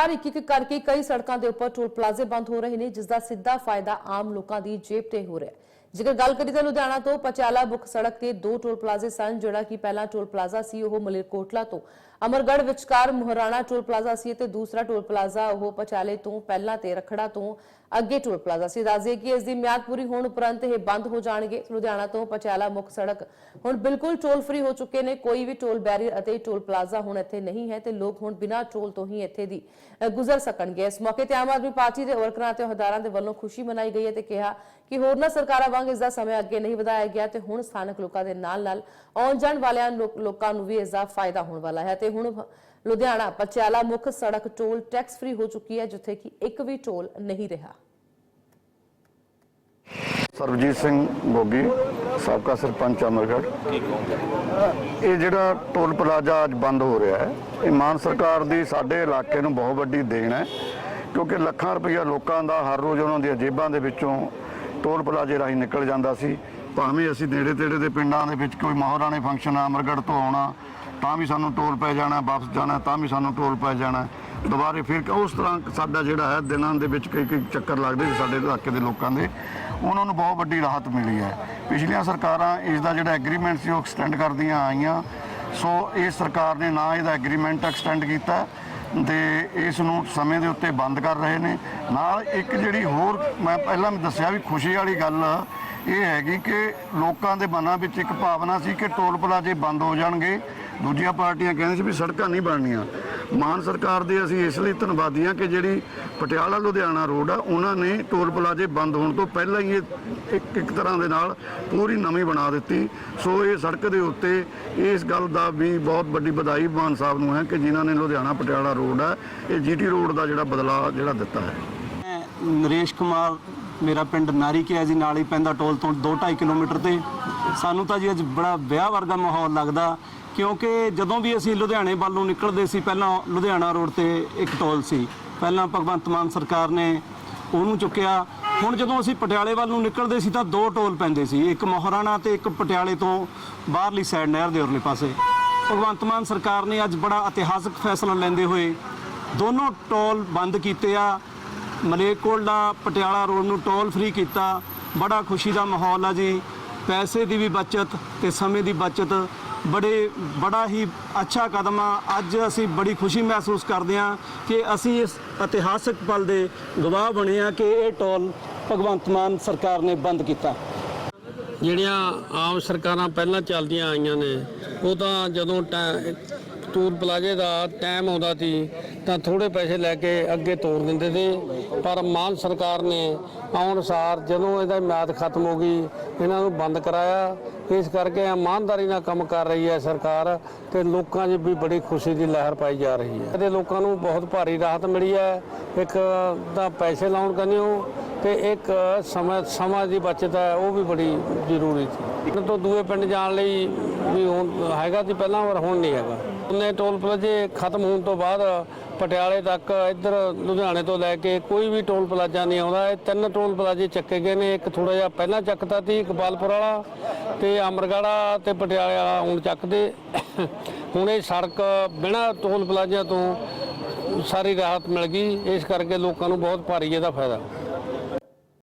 ਲਗਾਤਾਰ ਇੱਕ ਇੱਕ ਕਰਕੇ ਕਈ ਸੜਕਾਂ ਦੇ ਉੱਪਰ ਟੋਲ ਪਲਾਜ਼ੇ ਬੰਦ ਹੋ ਰਹੇ ਨੇ, ਜਿਸ ਦਾ ਸਿੱਧਾ ਫਾਇਦਾ ਆਮ ਲੋਕਾਂ ਦੀ ਜੇਬ ਤੇ ਹੋ ਰਿਹਾ ਹੈ। ਜੇਕਰ ਗੱਲ ਕਰੀ ਤਾਂ ਲੁਧਿਆਣਾ ਤੋਂ ਪਚਾਲਾ ਮੁੱਖ ਸੜਕ ਤੇ ਦੋ ਟੋਲ ਪਲਾਜ਼ੇ ਸਨ, ਜਿਹੜਾ ਕਿ ਪਹਿਲਾ ਟੋਲ ਪਲਾਜ਼ਾ ਸੀ, ਉਹ ਮਲੇਰਕੋਟਲਾ ਤੋਂ। ਅਮਰਗੜ੍ਹ ਵਿਚਕਾਰ ਮੁਹਰਾਣਾ ਟੋਲ ਪਲਾਜ਼ਾ ਸੀ ਤੇ ਦੂਸਰਾ ਟੋਲ ਪਲਾਜ਼ਾ ਉਹ ਪਚਾਲੇ ਤੋਂ ਪਹਿਲਾਂ ਤੇ ਰਖੜਾ ਤੋਂ ਅੱਗੇ ਟੋਲ ਪਲਾਜ਼ਾ ਸੀ। ਦੱਸਦੇ ਕਿ ਇਸ ਦੀ ਮਿਆਦ ਪੂਰੀ ਹੋਣ ਉਪਰੰਤ ਇਹ ਬੰਦ ਹੋ ਜਾਣਗੇ। ਲੁਧਿਆਣਾ ਤੋਂ ਪਚਾਲਾ ਮੁੱਖ ਸੜਕ ਹੁਣ ਬਿਲਕੁਲ ਟੋਲ ਫ੍ਰੀ ਹੋ ਚੁੱਕੇ ਨੇ। ਕੋਈ ਵੀ ਟੋਲ ਬੈਰੀਅਰ ਅਤੇ ਟੋਲ ਪਲਾਜ਼ਾ ਹੁਣ ਇੱਥੇ ਨਹੀਂ ਹੈ ਤੇ ਲੋਕ ਹੁਣ ਬਿਨਾਂ ਟੋਲ ਤੋਂ ਹੀ ਇੱਥੇ ਦੀ ਗੁਜ਼ਰ ਸਕਣਗੇ। ਇਸ ਮੌਕੇ ਤੇ ਆਮ ਆਦਮੀ ਪਾਰਟੀ ਦੇ ਵਰਕਰਾਂ ਤੇ ਅਹੁਦਾਰਾਂ ਦੇ ਵੱਲੋਂ ਖੁਸ਼ੀ ਮਨਾਈ ਗਈ ਹੈ ਤੇ ਕਿਹਾ ਕਿ ਹੋਰਨਾਂ ਸਰਕਾਰਾਂ ਵਾਂਗ ਇਸ ਦਾ ਸਮਾਂ ਅੱਗੇ ਨਹੀਂ ਵਧਾਇਆ ਗਿਆ ਤੇ ਹੁਣ ਸਥਾਨਕ ਲੋਕਾਂ ਦੇ ਨਾਲ ਨਾਲ ਆਉਣ ਜਾਣ ਵਾਲਿਆਂ ਲੋਕਾਂ ਨੂੰ ਵੀ ਇਸ ਦਾ ਫਾਇਦਾ ਹੋਣ ਵਾਲਾ ਹੈ। ਤੇ ਹੁਣ ਲੁਧਿਆਣਾ ਪਚਿਆਲਾ ਮੁੱਖ ਸੜਕ ਟੋਲ ਟੈਕਸ ਫ੍ਰੀ ਹੋ ਚੁੱਕੀ ਹੈ, ਜਿੱਥੇ ਕਿ ਇੱਕ ਵੀ ਟੋਲ ਨਹੀਂ ਰਿਹਾ। ਸਰਬਜੀਤ ਸਿੰਘ ਗੋਗੀ, ਸਾਬਕਾ ਸਰਪੰਚ ਅਮਰਗੜ੍ਹ ਇਹ ਜਿਹੜਾ ਟੋਲ ਪਲਾਜ਼ਾ ਅੱਜ ਬੰਦ ਹੋ ਰਿਹਾ ਹੈ, ਇਹ ਮਾਨ ਸਰਕਾਰ ਦੀ ਸਾਡੇ ਇਲਾਕੇ ਨੂੰ ਬਹੁਤ ਵੱਡੀ ਦੇਣ ਹੈ, ਕਿਉਂਕਿ ਲੱਖਾਂ ਰੁਪਈਆ ਲੋਕਾਂ ਦਾ ਹਰ ਰੋਜ਼ ਉਹਨਾਂ ਦੀਆਂ ਜੇਬਾਂ ਦੇ ਵਿੱਚੋਂ ਟੋਲ ਪਲਾਜ਼ੇ ਰਾਹੀਂ ਨਿਕਲ ਜਾਂਦਾ ਸੀ। ਭਾਵੇਂ ਅਸੀਂ ਨੇੜੇ ਤੇੜੇ ਦੇ ਪਿੰਡਾਂ ਦੇ ਵਿੱਚ ਕੋਈ ਮਹਾਰਾਣੇ ਫੰਕਸ਼ਨ ਆ, ਅਮਰਗੜ੍ਹ ਤੋਂ ਆਉਣਾ, ਤਾਂ ਵੀ ਸਾਨੂੰ ਟੋਲ ਪੈ ਜਾਣਾ, ਵਾਪਸ ਜਾਣਾ, ਤਾਂ ਵੀ ਸਾਨੂੰ ਟੋਲ ਪੈ ਜਾਣਾ। ਦੁਬਾਰੇ ਫਿਰ ਉਸ ਤਰ੍ਹਾਂ ਸਾਡਾ ਜਿਹੜਾ ਹੈ, ਦਿਨਾਂ ਦੇ ਵਿੱਚ ਕਈ ਕਈ ਚੱਕਰ ਲੱਗਦੇ ਸੀ ਸਾਡੇ ਇਲਾਕੇ ਦੇ ਲੋਕਾਂ ਦੇ। ਉਹਨਾਂ ਨੂੰ ਬਹੁਤ ਵੱਡੀ ਰਾਹਤ ਮਿਲੀ ਹੈ। ਪਿਛਲੀਆਂ ਸਰਕਾਰਾਂ ਇਸ ਦਾ ਜਿਹੜਾ ਐਗਰੀਮੈਂਟ ਸੀ, ਉਹ ਐਕਸਟੈਂਡ ਕਰਦੀਆਂ ਆਈਆਂ। ਸੋ ਇਹ ਸਰਕਾਰ ਨੇ ਨਾ ਇਹਦਾ ਐਗਰੀਮੈਂਟ ਐਕਸਟੈਂਡ ਕੀਤਾ। ਤੇ ਇਸ ਨੂੰ ਸਮੇਂ ਦੇ ਉੱਤੇ ਬੰਦ ਕਰ ਰਹੇ ਨੇ। ਨਾਲ ਇੱਕ ਜਿਹੜੀ ਹੋਰ ਮੈਂ ਪਹਿਲਾਂ ਵੀ ਦੱਸਿਆ ਵੀ ਖੁਸ਼ੀ ਵਾਲੀ ਗੱਲ ਇਹ ਹੈਗੀ ਕਿ ਲੋਕਾਂ ਦੇ ਮਨਾਂ ਵਿੱਚ ਇੱਕ ਭਾਵਨਾ ਸੀ ਕਿ ਟੋਲ ਪਲਾਜ਼ੇ ਬੰਦ ਹੋ ਜਾਣਗੇ। ਦੂਜੀਆਂ ਪਾਰਟੀਆਂ ਕਹਿੰਦੇ ਸੀ ਵੀ ਸੜਕਾਂ ਨਹੀਂ ਬਣਨੀਆਂ। ਮਾਨ ਸਰਕਾਰ ਦੇ ਅਸੀਂ ਇਸ ਲਈ ਧੰਨਵਾਦੀ ਹਾਂ ਕਿ ਜਿਹੜੀ ਪਟਿਆਲਾ ਲੁਧਿਆਣਾ ਰੋਡ ਆ, ਉਹਨਾਂ ਨੇ ਟੋਲ ਪਲਾਜ਼ੇ ਬੰਦ ਹੋਣ ਤੋਂ ਪਹਿਲਾਂ ਹੀ ਇਹ ਇੱਕ ਇੱਕ ਤਰ੍ਹਾਂ ਦੇ ਨਾਲ ਪੂਰੀ ਨਵੀਂ ਬਣਾ ਦਿੱਤੀ। ਸੋ ਇਹ ਸੜਕ ਦੇ ਉੱਤੇ ਇਸ ਗੱਲ ਦਾ ਵੀ ਬਹੁਤ ਵੱਡੀ ਵਧਾਈ ਮਾਨ ਸਾਹਿਬ ਨੂੰ ਹੈ ਕਿ ਜਿਨ੍ਹਾਂ ਨੇ ਲੁਧਿਆਣਾ ਪਟਿਆਲਾ ਰੋਡ ਹੈ ਇਹ ਜੀਟੀ ਰੋਡ ਦਾ ਜਿਹੜਾ ਬਦਲਾਅ ਜਿਹੜਾ ਦਿੱਤਾ ਹੈ। ਮੈਂ ਨਰੇਸ਼ ਕੁਮਾਰ, ਮੇਰਾ ਪਿੰਡ ਨਾਰੀ ਕਿਆ ਜੀ, ਨਾਲ ਹੀ ਪੈਂਦਾ ਟੋਲ ਤੋਂ 2.5 ਕਿਲੋਮੀਟਰ ਤੇ। ਸਾਨੂੰ ਤਾਂ ਜੀ ਅੱਜ ਬੜਾ ਵਿਆਹ ਵਰਗਾ ਮਾਹੌਲ ਲੱਗਦਾ। ਕਿਉਂਕਿ ਜਦੋਂ ਵੀ ਅਸੀਂ ਲੁਧਿਆਣੇ ਵੱਲ ਨੂੰ ਨਿਕਲਦੇ ਸੀ, ਪਹਿਲਾਂ ਲੁਧਿਆਣਾ ਰੋਡ ਤੇ ਇੱਕ ਟੋਲ ਸੀ। ਪਹਿਲਾਂ ਭਗਵੰਤ ਮਾਨ ਸਰਕਾਰ ਨੇ ਉਹਨੂੰ ਚੁੱਕਿਆ। ਹੁਣ ਜਦੋਂ ਅਸੀਂ ਪਟਿਆਲੇ ਵੱਲ ਨੂੰ ਨਿਕਲਦੇ ਸੀ ਤਾਂ ਦੋ ਟੋਲ ਪੈਂਦੇ ਸੀ। ਇੱਕ ਮੋਹਰਾਣਾ ਤੇ ਇੱਕ ਪਟਿਆਲੇ ਤੋਂ ਬਾਹਰਲੀ ਸਾਈਡ ਨਹਿਰ ਦੇ ਉਰਲੇ ਪਾਸੇ। ਭਗਵੰਤ ਮਾਨ ਸਰਕਾਰ ਨੇ ਅੱਜ ਬੜਾ ਇਤਿਹਾਸਕ ਫੈਸਲਾ ਲੈਂਦੇ ਹੋਏ ਦੋਨੋਂ ਟੋਲ ਬੰਦ ਕੀਤੇ ਆ। ਮਲੇਰਕੋਟਲਾ ਪਟਿਆਲਾ ਰੋਡ ਨੂੰ ਟੋਲ ਫ੍ਰੀ ਕੀਤਾ। ਬੜਾ ਖੁਸ਼ੀ ਦਾ ਮਾਹੌਲ ਆ ਜੀ। ਪੈਸੇ ਦੀ ਵੀ ਬਚਤ ਤੇ ਸਮੇਂ ਦੀ ਬਚਤ ਬੜੇ, ਬੜਾ ਹੀ ਅੱਛਾ ਕਦਮ ਆ। ਅੱਜ ਅਸੀਂ ਬੜੀ ਖੁਸ਼ੀ ਮਹਿਸੂਸ ਕਰਦੇ ਹਾਂ ਕਿ ਅਸੀਂ ਇਸ ਇਤਿਹਾਸਕ ਪਲ ਦੇ ਗਵਾਹ ਬਣੇ ਆ ਕਿ ਇਹ ਟੋਲ ਭਗਵੰਤ ਮਾਨ ਸਰਕਾਰ ਨੇ ਬੰਦ ਕੀਤਾ। ਜਿਹੜੀਆਂ ਆਮ ਸਰਕਾਰਾਂ ਪਹਿਲਾਂ ਚੱਲਦੀਆਂ ਆਈਆਂ ਨੇ, ਉਹ ਤਾਂ ਜਦੋਂ ਟੈ- ਪਲਾਜ਼ੇ ਦਾ ਟਾਈਮ ਆਉਂਦਾ ਸੀ, ਤਾਂ ਥੋੜੇ ਪੈਸੇ ਲੈ ਕੇ ਅੱਗੇ ਤੋਰ ਦਿੰਦੇ ਸੀ। ਪਰ ਮਾਨ ਸਰਕਾਰ ਨੇ ਆਉਣ ਸਾਰ ਜਦੋਂ ਇਹਦਾ ਮਿਆਦ ਖਤਮ ਹੋ ਗਈ, ਇਹਨਾਂ ਨੂੰ ਬੰਦ ਕਰਾਇਆ। ਇਸ ਕਰਕੇ ਇਮਾਨਦਾਰੀ ਨਾਲ ਕੰਮ ਕਰ ਰਹੀ ਹੈ ਸਰਕਾਰ ਤੇ ਲੋਕਾਂ 'ਚ ਵੀ ਬੜੀ ਖੁਸ਼ੀ ਦੀ ਲਹਿਰ ਪਾਈ ਜਾ ਰਹੀ ਹੈ। ਇਹਦੇ ਲੋਕਾਂ ਨੂੰ ਬਹੁਤ ਭਾਰੀ ਰਾਹਤ ਮਿਲੀ ਹੈ। ਇੱਕ ਤਾਂ ਪੈਸੇ ਲਾਉਣ ਕੰਨਿਓ ਤੇ ਇੱਕ ਸਮਾਂ ਸਮਾਂ ਦੀ ਬਚਤ ਹੈ, ਉਹ ਵੀ ਬੜੀ ਜ਼ਰੂਰੀ ਸੀ। ਪਿੰਡ ਤੋਂ ਦੂਏ ਪਿੰਡ ਜਾਣ ਲਈ ਵੀ ਹੁਣ ਹੈਗਾ ਸੀ ਪਹਿਲਾਂ, ਪਰ ਹੁਣ ਨਹੀਂ ਹੈਗਾ। ਉਹਨੇ ਟੋਲ ਪਲਾਜ਼ੇ ਖਤਮ ਹੋਣ ਤੋਂ ਬਾਅਦ ਪਟਿਆਲੇ ਤੱਕ ਇੱਧਰ ਲੁਧਿਆਣੇ ਤੋਂ ਲੈ ਕੇ ਕੋਈ ਵੀ ਟੋਲ ਪਲਾਜ਼ਾ ਨਹੀਂ ਆਉਂਦਾ। ਇਹ ਤਿੰਨ ਟੋਲ ਪਲਾਜ਼ੇ ਚੱਕੇ ਗਏ ਨੇ, ਇੱਕ ਥੋੜਾ ਜਿਹਾ ਪਹਿਲਾਂ ਚੱਕਤਾ ਸੀ ਗੋਪਾਲਪੁਰ ਵਾਲਾ ਤੇ ਅਮਰਗੜਾ ਤੇ ਪਟਿਆਲੇ ਵਾਲਾ ਹੁਣ ਚੱਕਦੇ। ਹੁਣ ਇਹ ਸੜਕ ਬਿਨਾਂ ਟੋਲ ਪਲਾਜ਼ਿਆਂ ਤੋਂ ਸਾਰੀ ਰਾਹਤ ਮਿਲ ਗਈ। ਇਸ ਕਰਕੇ ਲੋਕਾਂ ਨੂੰ ਬਹੁਤ ਭਾਰੀ ਇਹਦਾ ਫਾਇਦਾ।